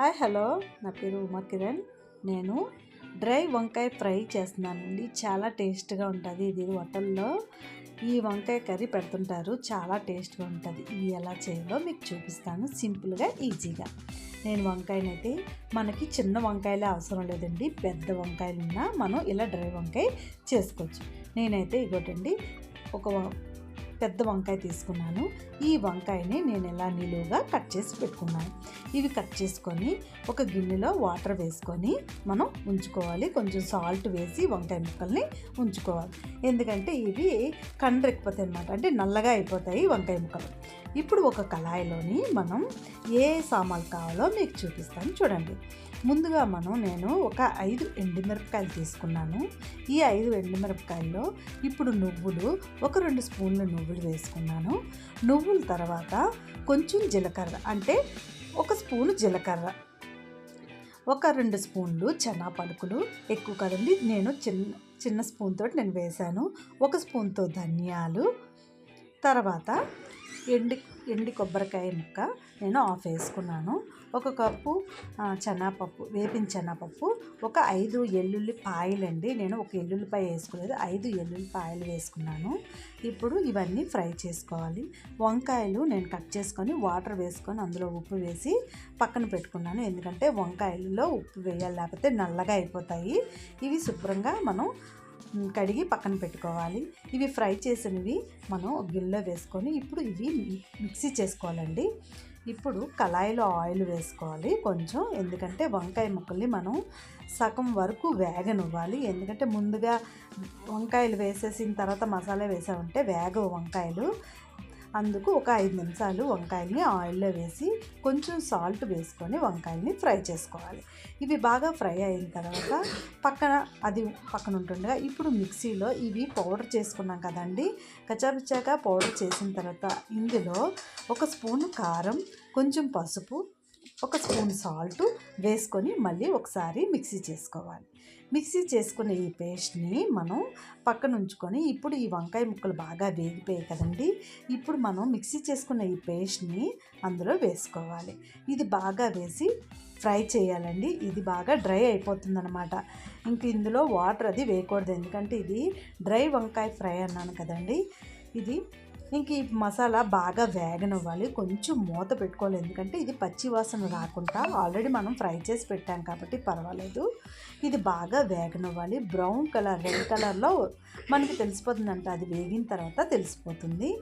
Hi hello. నా పేరు ఉమా కిరణ్. నేను డ్రై వంకాయ ఫ్రై చేస్తున్నానండి. చాలా టేస్ట్గా ఉంటుంది. ఇది హోటల్లో ఈ వంకాయ కర్రీ పెడుతుంటారు. చాలా టేస్ట్గా ఉంటుంది. ఇది ఎలా చేయాలో మీకు చూపిస్తాను. సింపుల్గా ఈజీగా. నేను వంకాయనైతే మనకి చిన్న వంకాయలే అవసరం లేదండి. పెద్ద వంకాయలు ఉన్నా మనం ఇలా డ్రై వంకాయ చేసుకోవచ్చు. నేనైతే ఇగోటండి. ఒక పెద్ద వంకాయ తీసుకున్నాను. ఈ వంకాయని నేను ఇలా నిలువుగా కట్ చేసి పెట్టుకున్నాను. ఇవి కట్ చేసుకొని ఒక గిన్నెలో వాటర్ వేసుకొని మనం ఉంచుకోవాలి. కొంచెం సాల్ట్ వేసి వంకాయ ముక్కల్ని ఉంచుకోవాలి. ఎందుకంటే ఇవి కండ్రెక్కిపోతాయి అనమాట అంటే నల్లగా అయిపోతాయి వంకాయ ముక్కలు. ఇప్పుడు ఒక కళాయిలోని మనం ఏ సామాన్లు కావాలో మీకు చూపిస్తాను చూడండి. ముందుగా మనం నేను ఒక ఐదు ఎండుమిరపకాయలు తీసుకున్నాను. ఈ ఐదు ఎండుమిరపకాయల్లో ఇప్పుడు నువ్వులు ఒక రెండు స్పూన్లు నువ్వులు వేసుకున్నాను. నువ్వుల తర్వాత కొంచెం జీలకర్ర అంటే ఒక స్పూను జీలకర్ర ఒక రెండు స్పూన్లు చెనా పలుకులు ఎక్కువ కదండి. నేను చిన్న చిన్న స్పూన్ తోటి నేను వేశాను. ఒక స్పూన్తో ధనియాలు తర్వాత ఎండి ఎండి కొబ్బరికాయ ముక్క నేను ఆఫ్ వేసుకున్నాను. ఒక కప్పు శనగపప్పు వేపిన చెనాపప్పు ఒక ఐదు ఎల్లుల్లి పాయలండి. నేను ఒక ఎల్లుల్లిపాయ వేసుకోలేదు ఐదు ఎల్లుల్లిపాయలు వేసుకున్నాను. ఇప్పుడు ఇవన్నీ ఫ్రై చేసుకోవాలి. వంకాయలు నేను కట్ చేసుకొని వాటర్ వేసుకొని అందులో ఉప్పు వేసి పక్కన పెట్టుకున్నాను. ఎందుకంటే వంకాయలలో ఉప్పు వేయాలి లేకపోతే నల్లగా అయిపోతాయి. ఇవి శుభ్రంగా మనం కడిగి పక్కన పెట్టుకోవాలి. ఇవి ఫ్రై చేసినవి మనం గిన్నెలో వేసుకొని ఇప్పుడు ఇవి మిక్సీ చేసుకోవాలండి. ఇప్పుడు కళాయిలో ఆయిల్ వేసుకోవాలి కొంచెం ఎందుకంటే వంకాయ ముక్కల్ని మనం సగం వరకు వేగనివ్వాలి. ఎందుకంటే ముందుగా వంకాయలు వేసేసిన తర్వాత మసాలా వేసామంటే వేగవు వంకాయలు. అందుకు ఒక ఐదు నిమిషాలు వంకాయల్ని ఆయిల్లో వేసి కొంచెం సాల్ట్ వేసుకొని వంకాయల్ని ఫ్రై చేసుకోవాలి. ఇవి బాగా ఫ్రై అయిన తర్వాత పక్కన అది పక్కన ఉంటుండగా ఇప్పుడు మిక్సీలో ఇవి పౌడర్ చేసుకున్నాం కదండి. కచ్చాపిచ్చాక పౌడర్ చేసిన తర్వాత ఇందులో ఒక స్పూన్ కారం కొంచెం పసుపు ఒక స్పూన్ సాల్ట్ వేసుకొని మళ్ళీ ఒకసారి మిక్సీ చేసుకోవాలి. మిక్సీ చేసుకున్న ఈ పేస్ట్ని మనం పక్కన ఉంచుకొని ఇప్పుడు ఈ వంకాయ ముక్కలు బాగా వేగిపోయాయి కదండి ఇప్పుడు మనం మిక్సీ చేసుకున్న ఈ పేస్ట్ని అందులో వేసుకోవాలి. ఇది బాగా వేసి ఫ్రై చేయాలండి ఇది బాగా డ్రై అయిపోతుందన్నమాట. ఇంక ఇందులో వాటర్ అది వేయకూడదు ఎందుకంటే ఇది డ్రై వంకాయ ఫ్రై అన్నాను కదండి ఇది ఇంక ఈ మసాలా బాగా వేగనివ్వాలి. కొంచెం మూత పెట్టుకోవాలి. ఎందుకంటే ఇది పచ్చి వాసన రాకుండా ఆల్రెడీ మనం ఫ్రై చేసి పెట్టాం కాబట్టి పర్వాలేదు. ఇది బాగా వేగనివ్వాలి. బ్రౌన్ కలర్ రెడ్ కలర్లో మనకి తెలిసిపోతుందంట. అది వేగిన తర్వాత తెలిసిపోతుంది.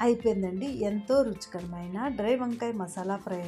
అయిపోయిందండి. ఎంతో రుచికరమైన డ్రై వంకాయ మసాలా ఫ్రై